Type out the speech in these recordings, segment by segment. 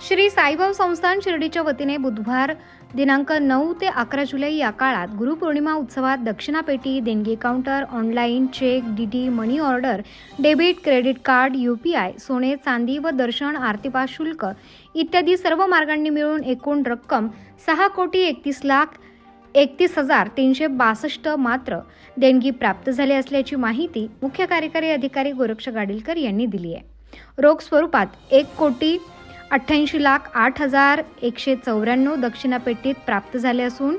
श्री साईबाब संस्थान शिर्डीच्या वतीने बुधवार दिनांक नऊ ते अकरा जुलै या काळात गुरुपौर्णिमा उत्सवात दक्षिणापेटी देणगी counter online cheque D D money order debit credit card U P I सोने चांदी व दर्शन आरतीपास शुल्क इत्यादी सर्व मार्गांनी मिळून एकूण रक्कम सहा कोटी एकतीस लाख एकतीस हजार तीनशे बासष्ट मात्र देणगी प्राप्त झाली असल्याची माहिती मुख्य कार्यकारी अधिकारी गोरक्ष गाडीलकर यांनी दिली आहे. रोख स्वरूपात एक कोटी अठ्ठ्याऐंशी लाख आठ हजार एकशे चौऱ्याण्णव दक्षिणापेटीत प्राप्त झाले असून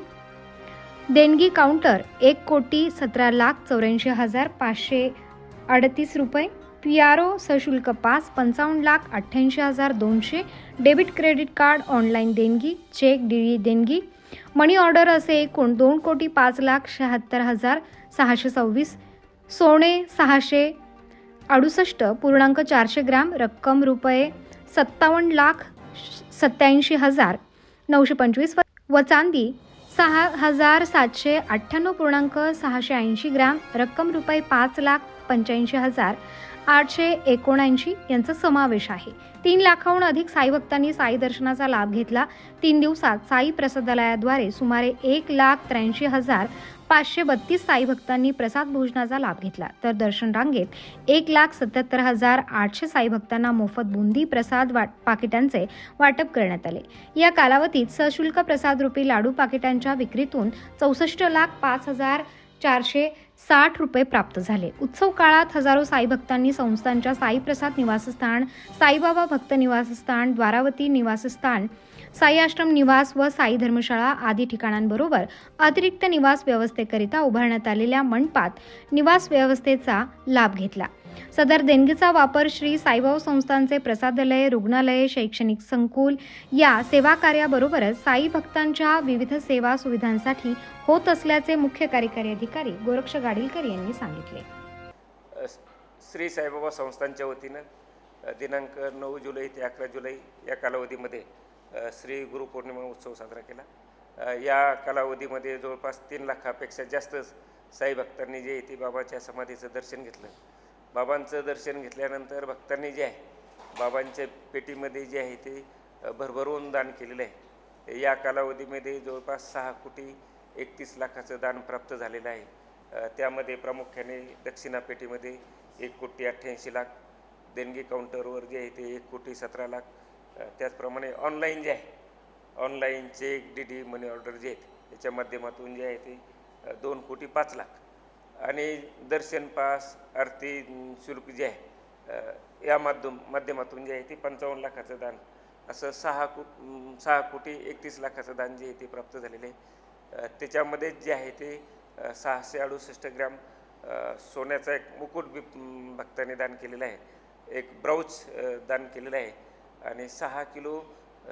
देणगी काउंटर एक कोटी सतरा लाख चौऱ्याऐंशी हजार पाचशे अडतीस रुपये. पी आर ओ सशुल्क पास पंचावन्न लाख अठ्ठ्याऐंशी हजार दोनशे. डेबिट क्रेडिट कार्ड ऑनलाईन देणगी चेक डी देणगी. मनी ऑर्डर असे एकूण दोन कोटी पाच लाख शहात्तर हजार सहाशे सव्वीस. सोने सहाशे अडुसष्ट पूर्णांक चारशे ग्रॅम रक्कम रुपये सत्तावन्न लाख सत्याऐंशी हजार नऊशे पंचवीस व- चांदी सहा हजार सातशे अठ्ठ्याण्णव पूर्णांक सहाशे ऐंशी ग्रॅम रक्कम रुपये पाच लाख पंच्याऐंशी हजार आठशे एकोणऐंशी यांचा समावेश आहे. तीन लाखाहून अधिक साई भक्तांनी साई दर्शनाचा लाभ घेतला. तीन दिवसात साई प्रसादालयाद्वारे सुमारे एक लाख त्र्याऐंशी हजार पाचशे बत्तीस साई भक्तांनी प्रसाद भोजनाचा लाभ घेतला. तर दर्शन रांगेत एक लाख सत्याहत्तर हजार आठशे साई भक्तांना मोफत बुंदी प्रसाद वाट पाकिटांचे वाटप करण्यात आले. या कालावधीत सशुल्क प्रसाद रूपी लाडू पाकिटांच्या विक्रीतून चौसष्ट लाख पाच हजार चारशे साठ रुपये प्राप्त झाले. उत्सव काळात हजारो साई भक्तांनी संस्थांच्या साईप्रसाद निवासस्थान साईबाबा भक्त निवासस्थान द्वारावती निवासस्थान साई आश्रम निवास व साई धर्मशाळा आदी ठिकाणांबरोबर अतिरिक्त निवास व्यवस्थेकरिता उभारण्यात आलेल्या मंडपात निवास व्यवस्थेचा लाभ घेतला. सदर देणगीचा वापर श्री साईबाबा संस्थांचे प्रसादालय रुग्णालय शैक्षणिक संकुल या सेवा कार्याबरोबरच साई भक्तांच्या विविध सेवा सुविधांसाठी होत असल्याचे मुख्य कार्यकारी अधिकारी गोरक्ष गाडीलकर यांनी सांगितले. श्री साईबाबा संस्थांच्या वतीनं दिनांक नऊ जुलै ते अकरा जुलै या कालावधीमध्ये श्री गुरुपौर्णिमा उत्सव साजरा केला. या कालावधीमध्ये जवळपास तीन लाखापेक्षा जास्त साई भक्तांनी जे आहे ते बाबाच्या समाधीचं दर्शन घेतलं. बाबांचं दर्शन घेतल्यानंतर भक्तांनी जे आहे बाबांच्या पेटीमध्ये जे आहे ते भरभरून दान केलेलं आहे. या कालावधीमध्ये जवळपास सहा कोटी एकतीस लाखाचं दान प्राप्त झालेलं आहे. त्यामध्ये प्रामुख्याने दक्षिणा पेटीमध्ये एक कोटी अठ्ठ्याऐंशी लाख देणगी काउंटरवर जे आहे ते एक कोटी सतरा लाख त्याचप्रमाणे ऑनलाईन जे आहे online cheque D D money order जे आहेत त्याच्या माध्यमातून जे आहे ते दोन कोटी पाच लाख. आणि दर्शन पास आरती शुल्क जे आहे या माध्यम माध्यमातून जे आहे ते पंचावन्न लाखाचं दान असं सहा को सहा कोटी एकतीस लाखाचं दान जे आहे ते प्राप्त झालेलं आहे. त्याच्यामध्ये जे आहे ते सहाशे अडुसष्ट ग्रॅम सोन्याचा एक मुकुट बी दान केलेला आहे. एक ब्राऊच दान केलेलं आहे. आणि सहा किलो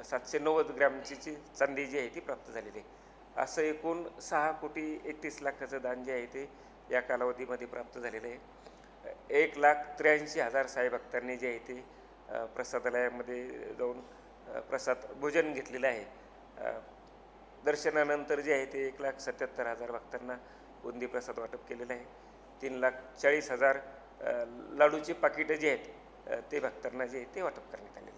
सातशे नव्वद ग्रॅमची जी चांदी जी आहे ती प्राप्त झालेली आहे. असं एकूण सहा कोटी एकतीस लाखाचं दान जे आहे ते या कालावधीमध्ये प्राप्त झालेलं आहे. एक लाख त्र्याऐंशी हजार साई भक्तांनी जे आहे ते प्रसादालयामध्ये जाऊन प्रसाद भोजन घेतलेलं आहे. दर्शनानंतर जे आहे ते एक लाख सत्याहत्तर हजार भक्तांना बुंदी प्रसाद वाटप केलेलं आहे. तीन लाख चाळीस हजार लाडूची पाकिटं जे आहेत ते भक्तांना जे आहे ते वाटप करण्यात आलेलं आहे.